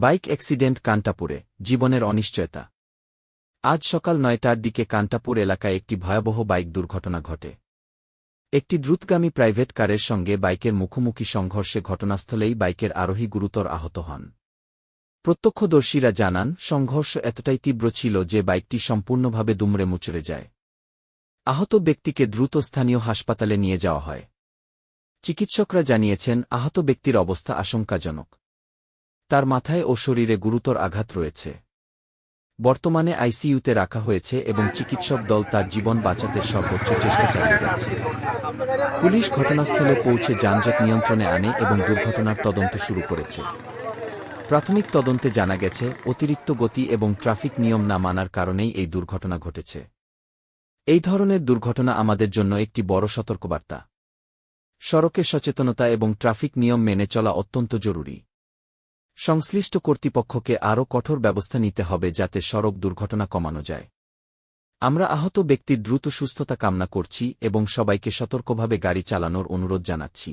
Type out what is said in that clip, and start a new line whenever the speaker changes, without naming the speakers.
Bike accident কান্টাপুরে জীবনের অনিশ্চয়তা। আজ সকাল নয়টার দিকে কান্টাপুর এলাকায় একটি ভয়াবহ বাইক দুর্ঘটনা ঘটে। একটি দ্রুতগামী প্রাইভেট কারের সঙ্গে বাইকের মুখোমুখি সংঘর্ষে ঘটনাস্থলেই বাইকের আরোহী গুরুতর আহত হন। প্রত্যক্ষদর্শীরা জানান, সংঘর্ষ এতটাই তীব্র ছিল যে বাইকটি সম্পূর্ণভাবে দুমড়ে মুচড়ে যায়। আহত ব্যক্তিকে দ্রুত স্থানীয় হাসপাতালে নিয়ে যাওয়া হয়। চিকিৎসকরা জানিয়েছেন, আহত ব্যক্তির অবস্থা আশঙ্কাজনক। তার মাথায় ও শরীরে গুরুতর আঘাত রয়েছে। বর্তমানে আইসিইউতে রাখা হয়েছে এবং চিকিৎসক দল তার জীবন বাঁচাতে সর্বোচ্চ চেষ্টা চালিয়ে যাচ্ছে। পুলিশ ঘটনাস্থলে পৌঁছে যানজট নিয়ন্ত্রণে আনে এবং দুর্ঘটনার তদন্ত শুরু করেছে। প্রাথমিক তদন্তে জানা গেছে, অতিরিক্ত গতি এবং ট্রাফিক নিয়ম না মানার কারণেই এই দুর্ঘটনা ঘটেছে। এই ধরনের দুর্ঘটনা আমাদের জন্য একটি বড় সতর্কবার্তা। সড়কে সচেতনতা এবং ট্রাফিক নিয়ম মেনে চলা অত্যন্ত জরুরি। সংশ্লিষ্ট কর্তৃপক্ষকে আরও কঠোর ব্যবস্থা নিতে হবে যাতে সড়ক দুর্ঘটনা কমানো যায়। আমরা আহত ব্যক্তির দ্রুত সুস্থতা কামনা করছি এবং সবাইকে সতর্কভাবে গাড়ি চালানোর অনুরোধ জানাচ্ছি।